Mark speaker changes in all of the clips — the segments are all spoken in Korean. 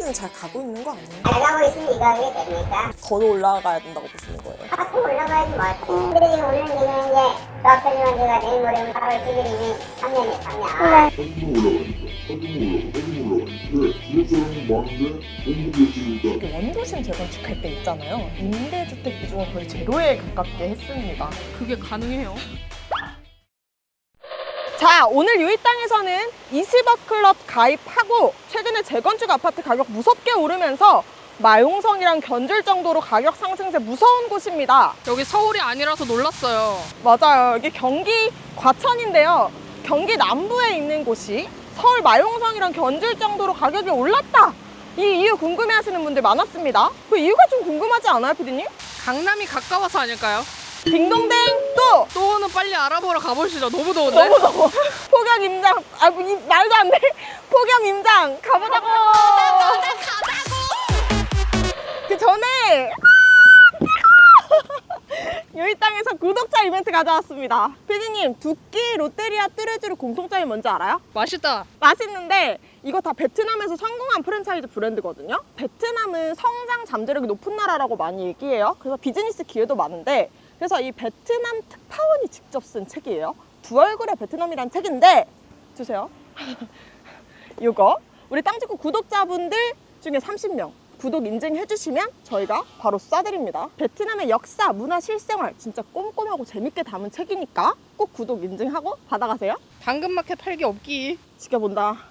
Speaker 1: 거기까지는 잘 가고 있는 거 아니에요?
Speaker 2: 잘가고 있으니까 이게 됩니까?
Speaker 1: 더 올라가야 된다고 보시는 거예요.
Speaker 2: 아까 올라가야지 뭐. 근데 지금 오늘 지금 이제 수학설명제가 내일 모레면 8월 10일이면 3년이에요 3년.
Speaker 3: 한숨 올라가니까 한숨 올라가 한숨 올라가니까 기획사람이 많은데 공급이 없으니까
Speaker 1: 그 원도심 재건축할 때 있잖아요. 임대주택 비중은 거의 제로에 가깝게 했습니다.
Speaker 4: 그게 가능해요?
Speaker 1: 자, 오늘 유이 땅에서는 이시버 클럽 가입하고 최근에 재건축 아파트 가격 무섭게 오르면서 마용성이랑 견줄 정도로 가격 상승세 무서운 곳입니다.
Speaker 4: 여기 서울이 아니라서 놀랐어요.
Speaker 1: 맞아요. 여기 경기 과천인데요. 경기 남부에 있는 곳이 서울 마용성이랑 견줄 정도로 가격이 올랐다. 이 이유 궁금해 하시는 분들 많았습니다. 그 이유가 좀 궁금하지 않아요, 피디님?
Speaker 4: 강남이 가까워서 아닐까요?
Speaker 1: 딩동댕 또!
Speaker 4: 또는 빨리 알아보러 가보시죠. 너무 더운데?
Speaker 1: 너무 더워. 폭염 임장. 아, 이, 말도 안 돼. 폭염 임장. 가보자고. 그 전에 여기 땅에서 구독자 이벤트 가져왔습니다. 피디님, 두끼 롯데리아 뚜레쥬르 공통점이 뭔지 알아요?
Speaker 4: 맛있다.
Speaker 1: 맛있는데 이거 다 베트남에서 성공한 프랜차이즈 브랜드거든요. 베트남은 성장 잠재력이 높은 나라라고 많이 얘기해요. 그래서 비즈니스 기회도 많은데 그래서 이 베트남 특파원이 직접 쓴 책이에요. 두 얼굴의 베트남이란 책인데 주세요. 이거 우리 땅짓구 구독자분들 중에 30명 구독 인증해 주시면 저희가 바로 쏴드립니다. 베트남의 역사, 문화, 실생활 진짜 꼼꼼하고 재밌게 담은 책이니까 꼭 구독 인증하고 받아가세요.
Speaker 4: 당근마켓 팔기 없기.
Speaker 1: 지켜본다.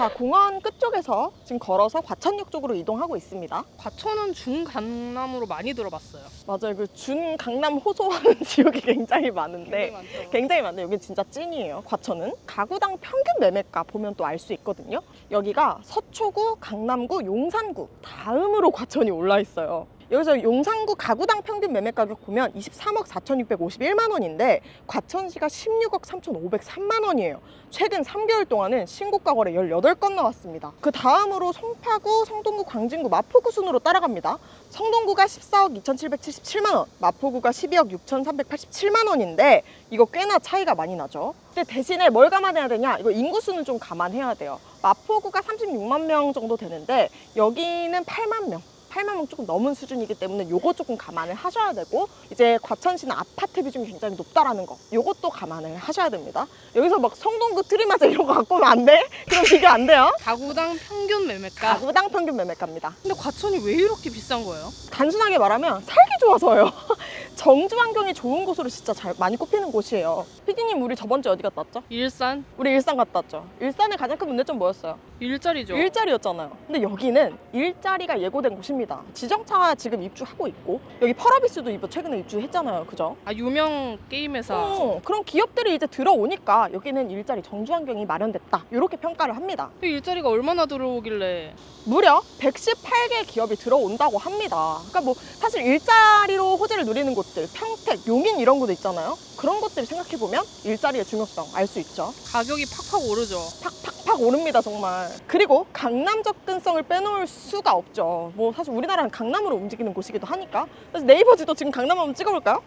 Speaker 1: 자, 공원 끝쪽에서 지금 걸어서 과천역 쪽으로 이동하고 있습니다.
Speaker 4: 과천은 중강남으로 많이 들어봤어요.
Speaker 1: 맞아요. 그 준 강남 호소하는 지역이 굉장히 많은데
Speaker 4: 굉장히 많죠.
Speaker 1: 굉장히 많은데 여기 진짜 찐이에요. 과천은 가구당 평균 매매가 보면 또 알 수 있거든요. 여기가 서초구, 강남구, 용산구 다음으로 과천이 올라 있어요. 여기서 용산구 가구당 평균 매매 가격 보면 23억 4,651만 원인데 과천시가 16억 3,503만 원이에요. 최근 3개월 동안은 신고가 거래 18건 나왔습니다. 그 다음으로 송파구, 성동구, 광진구, 마포구 순으로 따라갑니다. 성동구가 14억 2,777만 원, 마포구가 12억 6,387만 원인데 이거 꽤나 차이가 많이 나죠. 근데 대신에 뭘 감안해야 되냐? 이거 인구수는 좀 감안해야 돼요. 마포구가 36만 명 정도 되는데 여기는 8만 명. 8만 명 조금 넘은 수준이기 때문에 요거 조금 감안을 하셔야 되고 이제 과천시는 아파트 비중이 굉장히 높다라는 거 요것도 감안을 하셔야 됩니다. 여기서 막 성동구 트리마자 이런 거 갖고 오면 안 돼? 그럼 비교 안 돼요.
Speaker 4: 가구당 평균 매매가.
Speaker 1: 가구당 평균 매매가입니다.
Speaker 4: 근데 과천이 왜 이렇게 비싼 거예요?
Speaker 1: 단순하게 말하면 살기 좋아서요. 정주 환경이 좋은 곳으로 진짜 잘 많이 꼽히는 곳이에요. 피디님 우리 저번 주에 어디 갔다 왔죠?
Speaker 4: 일산
Speaker 1: 우리 일산 갔다 왔죠. 일산의 가장 큰 문제점 뭐였어요?
Speaker 4: 일자리죠.
Speaker 1: 일자리였잖아요. 근데 여기는 일자리가 예고된 곳입니다. 지정차가 지금 입주하고 있고 여기 펄어비스도 이번 최근에 입주했잖아요. 그죠?
Speaker 4: 아 유명 게임 회사.
Speaker 1: 어, 그런 기업들이 이제 들어오니까 여기는 일자리 정주 환경이 마련됐다. 이렇게 평가를 합니다.
Speaker 4: 이 일자리가 얼마나 들어오길래?
Speaker 1: 무려 118개 기업이 들어온다고 합니다. 그러니까 뭐 사실 일자리로 호재를 누리는 곳들, 평택, 용인 이런 곳도 있잖아요. 그런 것들 생각해 보면 일자리의 중요성 알 수 있죠.
Speaker 4: 가격이 팍팍 오르죠.
Speaker 1: 팍팍 팍 오릅니다 정말. 그리고 강남 접근성을 빼놓을 수가 없죠. 뭐 사실 우리나라는 강남으로 움직이는 곳이기도 하니까. 그래서 네이버 지도 지금 강남 한번 찍어볼까요?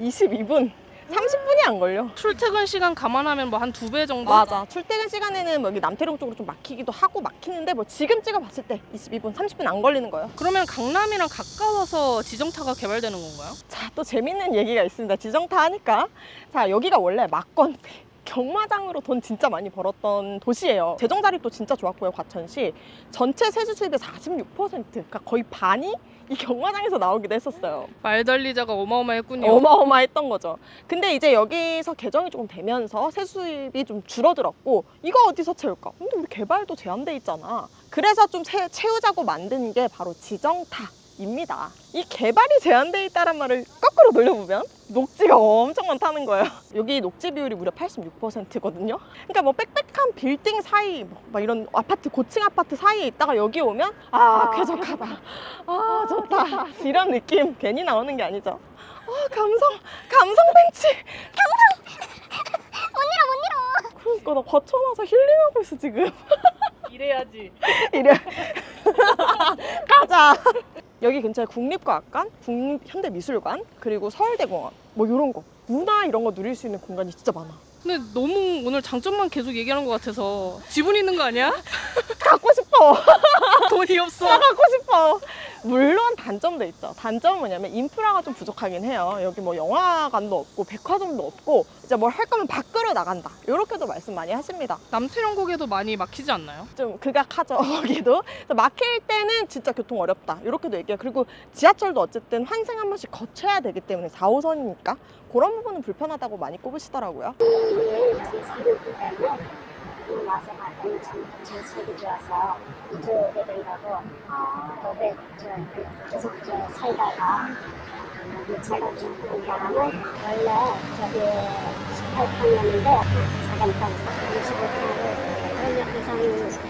Speaker 1: 22분. 30분이 안 걸려.
Speaker 4: 출퇴근 시간 감안하면 뭐 한 두 배 정도?
Speaker 1: 맞아. 출퇴근 시간에는 뭐 여기 남태령 쪽으로 좀 막히기도 하고 막히는데 뭐 지금 찍어봤을 때 22분, 30분 안 걸리는 거예요.
Speaker 4: 그러면 강남이랑 가까워서 지정타가 개발되는 건가요?
Speaker 1: 자, 또 재밌는 얘기가 있습니다. 지정타 하니까. 자, 여기가 원래 막건배. 경마장으로 돈 진짜 많이 벌었던 도시예요. 재정 자립도 진짜 좋았고요, 과천시. 전체 세수 수입의 46%, 그러니까 거의 반이 이 경마장에서 나오기도 했었어요.
Speaker 4: 말달리자가 어마어마했군요.
Speaker 1: 어마어마했던 거죠. 근데 이제 여기서 개정이 조금 되면서 세수 수입이 좀 줄어들었고 이거 어디서 채울까? 근데 우리 개발도 제한돼 있잖아. 그래서 좀 채, 채우자고 만든 게 바로 지정타 입니다. 이 개발이 제한돼 있다는 말을 거꾸로 돌려보면 녹지가 엄청 많다는 거예요. 여기 녹지 비율이 무려 86%거든요. 그러니까 뭐 빽빽한 빌딩 사이, 뭐막 이런 아파트 고층 아파트 사이에 있다가 여기 오면 아 쾌적하다. 아 좋다. 이런 느낌 괜히 나오는 게 아니죠. 아 감성 감성 벤치 감성 못 잃어 못 잃어. 그러니까 나 와서 힐링하고 있어 지금.
Speaker 4: 이래야지.
Speaker 1: 이래. 가자. 여기 근처에 국립과학관, 국립현대미술관, 그리고 서울대공원 뭐 이런 거 문화 이런 거 누릴 수 있는 공간이 진짜 많아.
Speaker 4: 근데 너무 오늘 장점만 계속 얘기하는 것 같아서 지분 있는 거 아니야?
Speaker 1: 갖고 싶어.
Speaker 4: 돈이 없어.
Speaker 1: 다 갖고 싶어. 물론 단점도 있죠. 단점은 뭐냐면 인프라가 좀 부족하긴 해요. 여기 뭐 영화관도 없고 백화점도 없고 이제 뭘 할 거면 밖으로 나간다. 이렇게도 말씀 많이 하십니다.
Speaker 4: 남태령곡에도 많이 막히지 않나요?
Speaker 1: 좀 극악하죠 거기도 그래서 막힐 때는 진짜 교통 어렵다 이렇게도 얘기해요 그리고 지하철도 어쨌든 환승 한 번씩 거쳐야 되기 때문에 4호선이니까 그런 부분은 불편하다고 많이 꼽으시더라고요
Speaker 2: 와서 봤더니 참 전책이 좋아서 이쪽에 된다고 거기에 저 계속 저 살다가 차가 좀 바람은 원래 저기 18평이었는데 사장탕 25평을 그러면 이상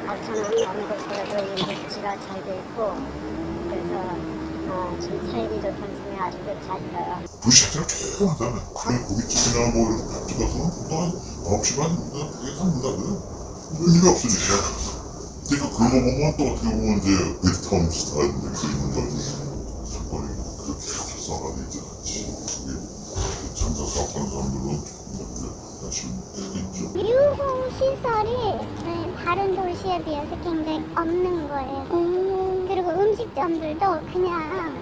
Speaker 2: 5천원 어느 곳에도 임대치가 잘 돼 있고 그래서 어, 지금 살기 좋다는 소리 아주 잘 들어요.
Speaker 3: 그 시간이 조용하잖아. 그래, 고깃집이나 뭐 이런 데 가서 또한 9시 반, 그게 다 문닫아요. 의미가 없으니까. 그러니까 그런 거 보면 또 어떻게 보면 이제 베트남 스타일인데 그 문제지. 사건이 그렇게 활성화돼 있지 않지. 그게 장사 사업하는 사람들은 있죠.
Speaker 5: 유흥 시설이 네, 다른 도시에 비해서 굉장히 없는 거예요. 그리고 음식점들도 그냥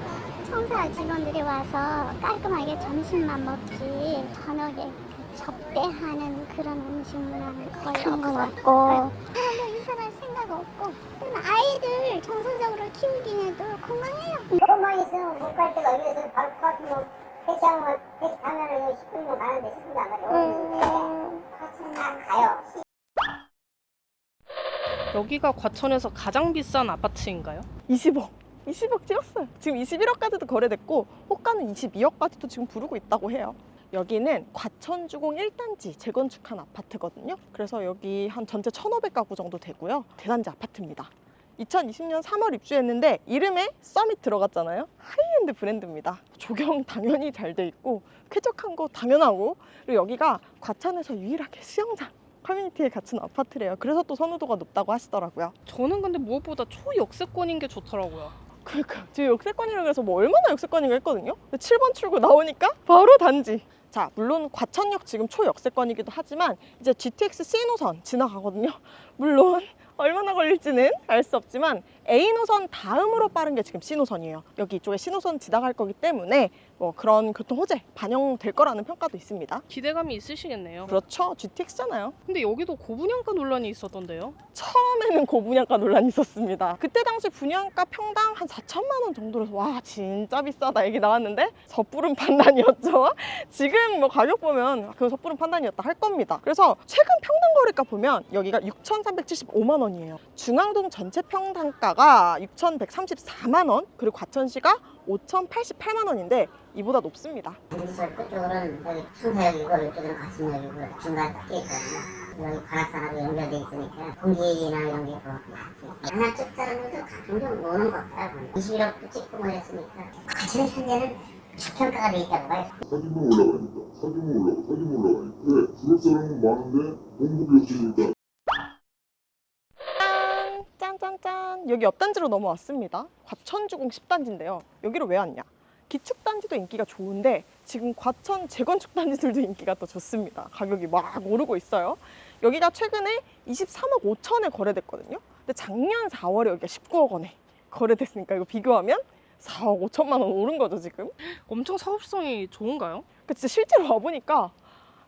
Speaker 5: 청사 직원들이 와서 깔끔하게 점심만 먹지 저녁에 그 접대하는 그런 음식 문화는 거의 없고 사람들 이사할 생각 없고 아이들 정상적으로 키우긴 해도 건강해요.
Speaker 2: 그것만 있으면 못갈 데가 여기서 바로 코앞에 뭐 택시하면 택시 타면은 10분이면 가는데 10분도 안 가요.
Speaker 5: 음.
Speaker 2: 다 가요.
Speaker 4: 여기가 과천에서 가장 비싼 아파트인가요?
Speaker 1: 20억 20억 찍었어요 지금 21억까지도 거래됐고 호가는 22억까지도 지금 부르고 있다고 해요 여기는 과천주공 1단지 재건축한 아파트거든요 그래서 여기 한 전체 1,500가구 정도 되고요 대단지 아파트입니다 2020년 3월 입주했는데 이름에 서밋 들어갔잖아요. 하이엔드 브랜드입니다. 조경 당연히 잘 돼 있고 쾌적한 거 당연하고 그리고 여기가 과천에서 유일하게 수영장 커뮤니티에 갖춘 아파트래요. 그래서 또 선호도가 높다고 하시더라고요.
Speaker 4: 저는 근데 무엇보다 초역세권인 게 좋더라고요.
Speaker 1: 그러니까 지금 역세권이라고 해서 뭐 얼마나 역세권인가 했거든요. 근데 7번 출구 나오니까 바로 단지. 자, 물론 과천역 지금 초역세권이기도 하지만 이제 GTX C 노선 지나가거든요. 물론 얼마나 걸릴지는 알 수 없지만 A 노선 다음으로 빠른 게 지금 C 노선이에요. 여기 이쪽에 C 노선 지나갈 거기 때문에 뭐 그런 교통 호재 반영될 거라는 평가도 있습니다.
Speaker 4: 기대감이 있으시겠네요.
Speaker 1: 그렇죠. GTX잖아요.
Speaker 4: 근데 여기도 고분양가 논란이 있었던데요.
Speaker 1: 처음에는 고분양가 논란이 있었습니다. 그때 당시 분양가 평당 한 4천만 원 정도라서 와 진짜 비싸다 얘기 나왔는데 섣부른 판단이었죠. 지금 뭐 가격 보면 그 섣부른 판단이었다 할 겁니다. 그래서 최근 평당 거래가 보면 여기가 6,375만 원이에요. 중앙동 전체 평당가가 6,134만 원 그리고 과천시가 5,088만 원인데 이보다 높습니다.
Speaker 2: 반지절 끝쪽으로는 여기 청사역이고 이쪽은 가슴역이고 중간 딱 있거든요. 여기 관악산하고 연결돼 있으니까 공기나 이런 게더 낫지. 하나 쭉 자르면서 종종 오는 것 같아요. 21억도 찍고 뭐 이랬으니까. 가치는 현재는 저평가가 돼 있다고 봐요.
Speaker 3: 사진만 올라가니까. 사진만 올라가, 사진만 올라가니까. 왜? 들을 사람은 많은데 공급이 없으니까.
Speaker 1: 여기 옆단지로 넘어왔습니다. 과천주공 10단지인데요. 여기로 왜 왔냐? 기축단지도 인기가 좋은데 지금 과천 재건축 단지들도 인기가 또 좋습니다. 가격이 막 오르고 있어요. 여기가 최근에 23억 5천에 거래됐거든요. 근데 작년 4월에 여기가 19억 원에 거래됐으니까 이거 비교하면 4억 5천만 원 오른 거죠 지금.
Speaker 4: 엄청 사업성이 좋은가요?
Speaker 1: 그 진짜 실제로 와보니까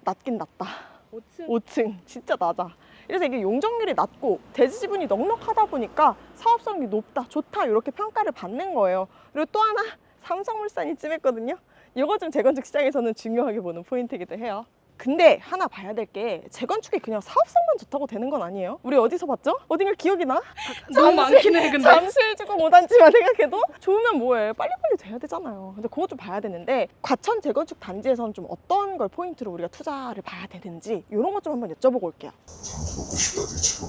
Speaker 1: 낮긴 낮다.
Speaker 4: 5층
Speaker 1: 5층 진짜 낮아. 그래서 이게 용적률이 낮고 대지 지분이 넉넉하다 보니까 사업성이 높다, 좋다 이렇게 평가를 받는 거예요. 그리고 또 하나 삼성물산이 찜했거든요. 이거 좀 재건축 시장에서는 중요하게 보는 포인트이기도 해요. 근데 하나 봐야 될 게 재건축이 그냥 사업성만 좋다고 되는 건 아니에요. 우리 어디서 봤죠? 어딘가 기억이 나?
Speaker 4: 너무 많긴 해 근데
Speaker 1: 잠실주공 5단지만 생각해도 좋으면 뭐해 빨리빨리 돼야 되잖아요 근데 그거 좀 봐야 되는데 과천 재건축 단지에서는 좀 어떤 걸 포인트로 우리가 투자를 봐야 되는지 이런 것 좀 한번 여쭤보고 올게요
Speaker 3: 장수 먹고 싶다 되게 최고.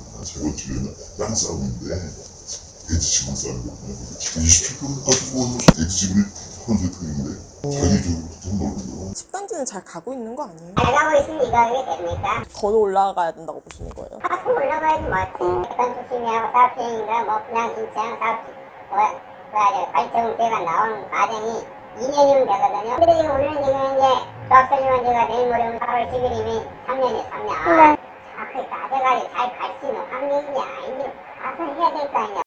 Speaker 3: 난 싸움인데 대지집을 싸는 거구나. 27평 가지고 대지집이 헌재통인데 자기 쪽으로 돈 넣는 거.
Speaker 1: 10단지는 잘 가고 있는 거 아니에요?
Speaker 2: 잘 가고 있으니까 이게 됩니까?
Speaker 1: 더 올라가야 된다고 보시는 거예요?
Speaker 2: 앞으로 올라가야지 맞지. 어떤 투심이하고 사업주행인가 뭐 그냥 김치하고 사업 뭐 뭐야 발전제가 나오는 과정이 2년이면 되거든요. 근데 지금 오늘 지금 이제 조합설명제가 내일 모레면 8월 지금 이미 3년이에요 3년
Speaker 5: 네.
Speaker 2: 아, 그 가져가지 잘갈 수 있는 환경이냐 아니면 가서 해야 될 거 아니야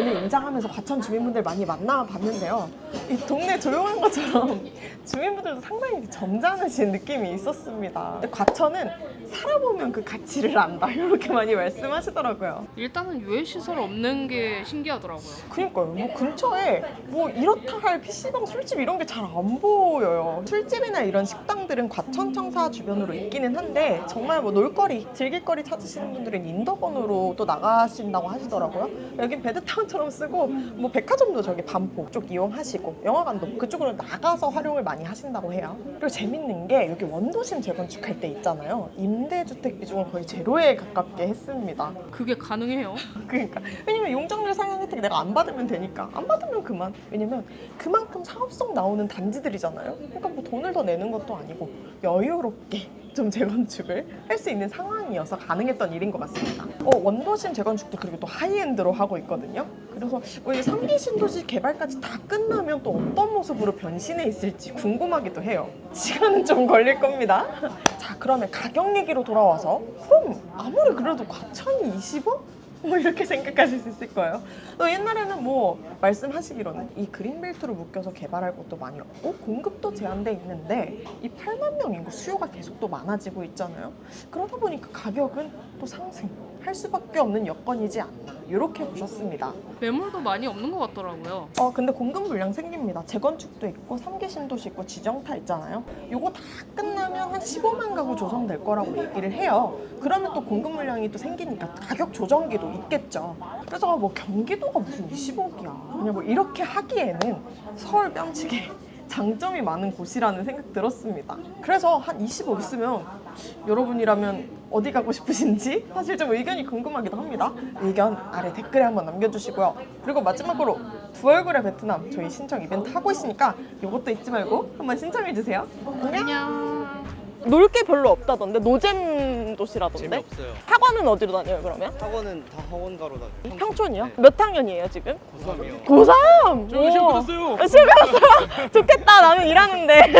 Speaker 1: 오늘 임장하면서 과천 주민분들 많이 만나봤는데요. 이 동네 조용한 것처럼 주민분들도 상당히 점잖으신 느낌이 있었습니다. 근데 과천은 살아보면 그 가치를 안다 이렇게 많이 말씀하시더라고요.
Speaker 4: 일단은 유해 시설 없는 게 신기하더라고요.
Speaker 1: 그니까요. 뭐 근처에 뭐 이렇다 할 PC방 술집 이런 게 잘 안 보여요. 술집이나 이런 식당들은 과천청사 주변으로 있기는 한데 정말 뭐 놀거리, 즐길거리 찾으시는 분들은 인덕원으로 또 나가신다고 하시더라고요. 여긴 베드타운 처럼 쓰고 뭐 백화점도 저기 반포 쪽 이용하시고 영화관도 그쪽으로 나가서 활용을 많이 하신다고 해요. 그리고 재밌는 게 여기 원도심 재건축할 때 있잖아요. 임대주택 비중을 거의 제로에 가깝게 했습니다.
Speaker 4: 그게 가능해요?
Speaker 1: 그러니까 왜냐면 용적률 상향 혜택 내가 안 받으면 되니까 안 받으면 그만 왜냐면 그만큼 사업성 나오는 단지들이잖아요 그러니까 뭐 돈을 더 내는 것도 아니고 여유롭게 좀 재건축을 할 수 있는 상황이어서 가능했던 일인 것 같습니다. 어, 원도심 재건축도 그리고 또 하이엔드로 하고 있거든요. 그래서 뭐이 3기 신도시 개발까지 다 끝나면 또 어떤 모습으로 변신해 있을지 궁금하기도 해요. 시간은 좀 걸릴 겁니다. 자 그러면 가격 얘기로 돌아와서 그럼 아무리 그래도 과천이 20억? 뭐 이렇게 생각하실 수 있을 거예요. 또 옛날에는 뭐 말씀하시기로는 이 그린벨트로 묶여서 개발할 곳도 많이 없고 공급도 제한돼 있는데 이 8만 명 인구 수요가 계속 또 많아지고 있잖아요. 그러다 보니까 가격은 또 상승 할 수밖에 없는 여건이지 않나 이렇게 보셨습니다.
Speaker 4: 매물도 많이 없는 것 같더라고요.
Speaker 1: 어 근데 공급 물량 생깁니다. 재건축도 있고 3기 신도시 있고 지정타 있잖아요. 요거 다 끝나면 한 15만 가구 조성될 거라고 얘기를 해요. 그러면 또 공급 물량이 또 생기니까 가격 조정기도 있겠죠. 그래서 뭐 경기도가 무슨 20억이야. 그냥 뭐 이렇게 하기에는 서울 뺨치게 장점이 많은 곳이라는 생각 들었습니다. 그래서 한 20억 있으면 여러분이라면 어디 가고 싶으신지 사실 좀 의견이 궁금하기도 합니다. 의견 아래 댓글에 한번 남겨주시고요. 그리고 마지막으로 두 얼굴의 베트남 저희 신청 이벤트 하고 있으니까 이것도 잊지 말고 한번 신청해주세요.
Speaker 4: 안녕.
Speaker 1: 놀 게 별로 없다던데 노잼 도시라던데.
Speaker 6: 재미없어요.
Speaker 1: 학원은 어디로 다녀요 그러면?
Speaker 6: 학원은 다 학원가로 다녀요.
Speaker 1: 평촌이요?
Speaker 6: 네.
Speaker 1: 몇 학년이에요 지금?
Speaker 6: 고3이요.
Speaker 1: 고3!
Speaker 6: 저 시험 끝났어요.
Speaker 1: 시험 끝났어요? 좋겠다 나는 일하는데